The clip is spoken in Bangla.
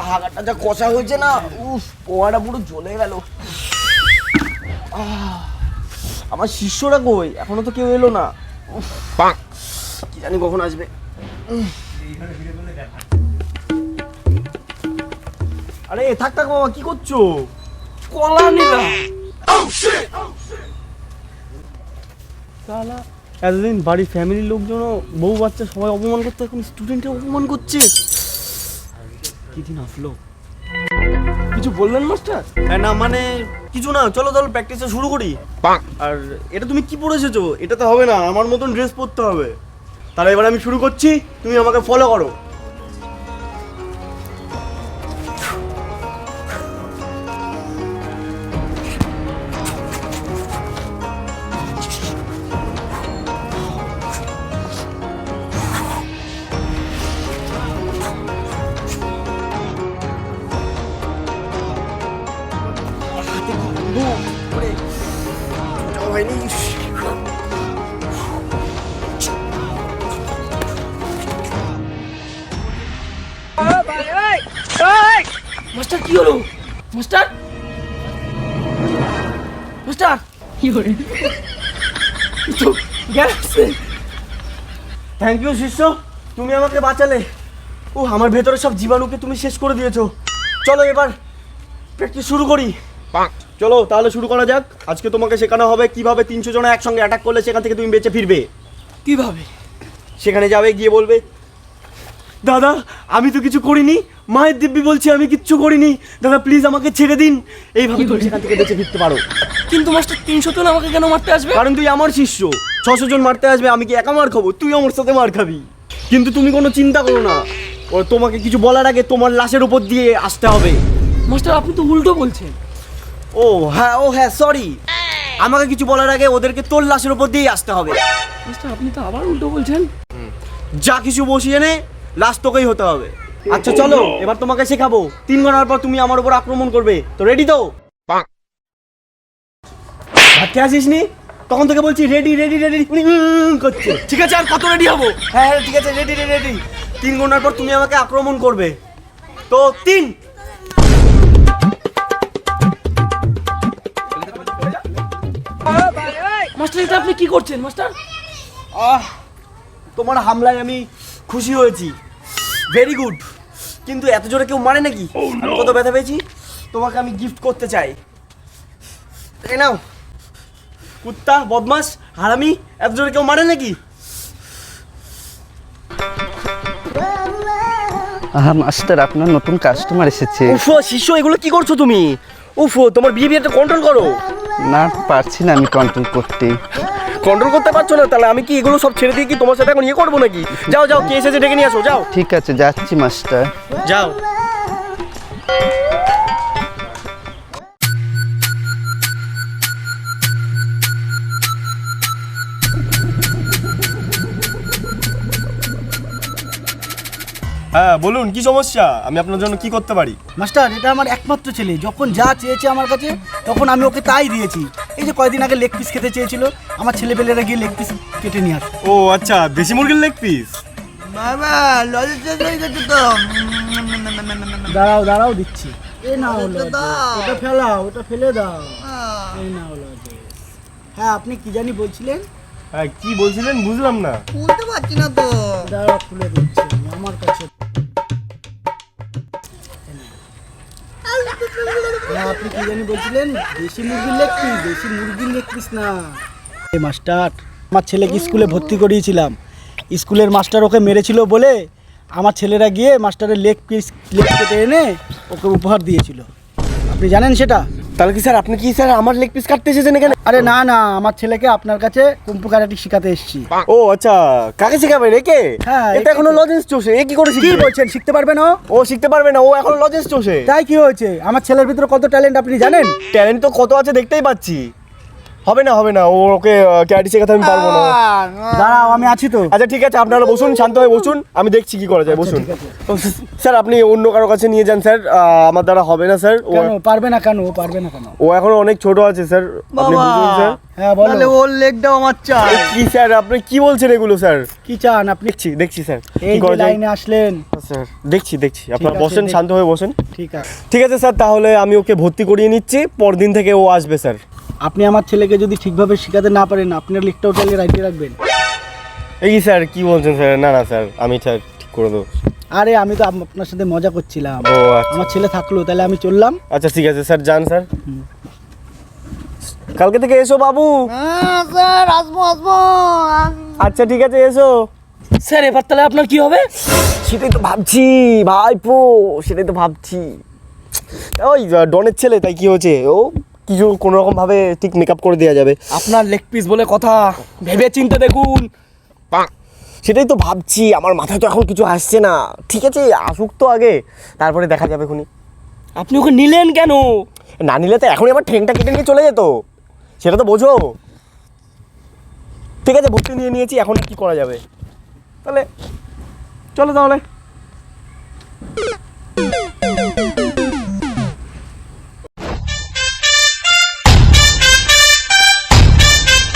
হাগাটা যা কষা হয়েছে না উফ পোয়াটা পুরো জ্বলে গেল। আহ, আমার শিষ্যরা কই? এখনও তো কেউ এলো না। উফ, কি জানি কখন আসবে। আরে থাক থাক বাবা কি করছ? কলা নিলাম সালা এতদিন বাড়ির ফ্যামিলির লোকজনও বউ বাচ্চা সবাই অপমান করতো এখন স্টুডেন্টে অপমান করছে। কি দিন আসলো কিছু বললেন মাস্টার? হ্যাঁ না মানে কিছু না চলো চলো প্র্যাকটিসটা শুরু করি। আর এটা তুমি কি পরে এসেছ এটাতে হবে না আমার মতন ড্রেস পরতে হবে। তাহলে এবার আমি শুরু করছি তুমি আমাকে ফলো করো। হয়নি মাস্টার কি হলো? মাস্টার? মাস্টার? কি করে তো গেছে থ্যাংক ইউ শিষ্য। তুমি আমাকে বাঁচালে। ও আমার ভেতরে সব জীবাণুকে তুমি শেষ করে দিয়েছ। চলো এবার প্র্যাকটিস শুরু করি। চলো তাহলে শুরু করা যাক। আজকে তোমাকে শেখানো হবে কীভাবে তিনশো জন একসঙ্গে অ্যাটাক করলে সেখান থেকে তুমি বেঁচে ফিরবে। কীভাবে? সেখানে যাবে গিয়ে বলবে দাদা আমি তো কিছু করিনি। মায়ের দিব্যি বলছি আমি কিচ্ছু করিনি। দাদা প্লিজ আমাকে ছেড়ে দিন। এইভাবে তুমি সেখান থেকে বেঁচে ফিরতে পারো। কিন্তু মাস্টার তিনশো জন আমাকে কেন মারতে আসবে? কারণ তুই আমার শিষ্য। ছশো জন মারতে আসবে আমি কি একা মার খাব? তুই আমার সাথে মার খাবি। কিন্তু তুমি কোনো চিন্তা করো না। ও তোমাকে কিছু বলার আগে তোমার লাশের উপর দিয়ে আসতে হবে। মাস্টার আপনি তো উল্টো বলছেন। ও হ্যাঁ ও হ্যাঁ সরি আমাকে কিছু বলার আগে ওদেরকে তোর লাশের উপর দিয়েই আসতে হবে। মাস্টার আপনি তো আবার উল্টো বলছেন। যা কিছু বসিয়ে নে লাশ তোকেই হতে হবে। আচ্ছা চলো এবার তোমাকে শেখাবো। তিন ঘণ্টার পর তুমি আমার উপর আক্রমণ করবে। তো রেডি তো? ভাবতে আসিস নি তখন থেকে বলছি রেডি রেডি রেডি করছে। ঠিক আছে আর কত রেডি হব? হ্যাঁ হ্যাঁ ঠিক আছে রেডি রেডি রেডি তিন ঘণ্টার পর তুমি আমাকে আক্রমণ করবে। তো তিন মাস্টার এটা আপনি কি করছেন মাস্টার আহ তোমার হামলায় আমি খুশি হয়েছি। ভেরি গুড কিন্তু এত জোরে কেউ মারে নাকি? আমি কত ব্যথা পেয়েছি? তোমাকে আমি গিফট করতে চাই। এই নাও। কুত্তা বদমাস হারামি এত জোরে কেউ মারে নাকি? আহা মাস্টার আপনার নতুন কাস্টমার এসেছে। উফো শিষ্য এগুলো কি করছ তুমি? উফো তোমার বিহেভিয়ারটা কন্ট্রোল করো। না পারছি না আমি কন্ট্রোল করতে। কন্ট্রোল করতে পারছ না? তাহলে আমি কি এগুলো সব ছেড়ে দিয়ে কি তোমার সাথে এখন ইয়ে করব নাকি? যাও যাও কে এসেছে ডেকে নিয়ে আসো যাও। ঠিক আছে যাচ্ছি মাস্টার। যাও। হ্যাঁ বলুন কি সমস্যা? আমি আপনার জন্য কি করতে পারি? মাস্টার এটা আমার একমাত্র ছেলে। যখন যা চেয়েছে আমার কাছে তখন আমি ওকে তাই দিয়েছি। এই যে কয়দিন আগে লেগ পিস খেতে চেয়েছিল আমার ছেলেপেলেরা গিয়ে লেগ পিস কেটে নিয়ে আসে। ও আচ্ছা দেশি মুরগির লেগ পিস বাবা লজের শেষ তো। দাঁড়াও দাঁড়াও দিচ্ছি। এ নাও ওটা ফেলাও ওটা ফেলে দাও। এই নাও হ্যাঁ আপনি কি জানি বলছিলেন? হ্যাঁ কি বলছিলেন বুঝলাম না। বলতে পারছি না তো। দাঁড়াও খুলে দিচ্ছি আমার কাছে। হ্যাঁ, আপনি কি জানি বলছিলেন দেশি মুরগির লেগ পিস দেশি মুরগির লেগ পিস না মাস্টার আমার ছেলেকে স্কুলে ভর্তি করিয়েছিলাম। স্কুলের মাস্টার ওকে মেরেছিল বলে আমার ছেলেরা গিয়ে মাস্টারের লেগ পিস লেগ কেটে এনে ওকে উপহার দিয়েছিল। আপনি জানেন সেটা? তাহলে কি স্যার আপনি কি স্যার আমার লেগ পিস কাটতে এসেছেন এখানে? আরে না না আমার ছেলেকে আপনার কাছে কুম্পু কারাটি শেখাতে এসেছি। ও আচ্ছা কাকে শেখাবেন একে হ্যাঁ, এটা এখনও লজেন্স চষে এ কি করে কি শিখবে? বলছেন শিখতে পারবে না ও? শিখতে পারবে না ও এখন লজেন্স চষে। তাই কি হয়েছে? আমার ছেলের ভিতরে কত ট্যালেন্ট আপনি জানেন? ট্যালেন্ট তো কত আছে দেখতেই পাচ্ছি। হবে না হবে না ও ওকে ক্যারাটি শেখাতে আমি পারব না। দাঁড়াও আমি আছি তো। আচ্ছা ঠিক আছে আপনারা বসুন শান্ত হয়ে বসুন আমি দেখছি কি করা যায় বসুন। তো, স্যার আপনি অন্য কারও কাছে নিয়ে যান স্যার আমার দ্বারা হবে না স্যার ও কেন পারবে না কেন ও পারবে না কেন? ও এখন অনেক ছোট আছে স্যার আপনি বুঝুন স্যার। হ্যাঁ বলো। তাহলে ওর লেগটাও আমার চাই। কি স্যার আপনি কি বলছেন এগুলো স্যার? কি চান আপনি? দেখছি দেখছি স্যার এই যে লাইনে আসলেন। স্যার দেখছি দেখছি আপনারা বসেন শান্ত হয়ে বসেন। ঠিক আছে। ঠিক আছে স্যার তাহলে আমি ওকে ভর্তি করিয়ে নিচ্ছি পরদিন থেকে ও আসবে স্যার। আপনি আমার ছেলেকে যদি ঠিকভাবে শেখাতে না পারেন আপনার লিখটাও তাহলে রাইটে রাখবেন। এই স্যার কি বলছেন স্যার? না না স্যার আমি স্যার ঠিক করে দেবো। আরে আমি তো আপনার সাথে মজা করছিলাম। ও আচ্ছা। আমার ছেলে থাকল তাহলে আমি চললাম। আচ্ছা ঠিক আছে স্যার যান স্যার। কালকে থেকে এসো বাবু। হ্যাঁ স্যার আসব আসব। আচ্ছা ঠিক আছে এসো। স্যার এবার তাহলে আপনার কি হবে? সেটাই তো ভাবছি ভাইপো সেটাই তো ভাবছি। ওই ডনের ছেলে তাই কি হয়েছে? ও কিছু কোনো রকম ভাবে ঠিক মেকআপ করে দেওয়া যাবে। আপনার লেগ পিস বলে কথা ভেবে চিনতে দেখুন সেটাই তো ভাবছি আমার মাথায় তো এখন কিছু আসছে না। ঠিক আছে আসুক তো আগে তারপরে দেখা যাবে খুনি। আপনি ওকে নিলেন কেন? না নিলে তো এখনই আমার ঠেংটা কেটে নিয়ে চলে যেত। সেটা তো বোঝো। ঠিক আছে ভর্তি নিয়ে নিয়েছি এখন কি করা যাবে? তাহলে চলো তাহলে।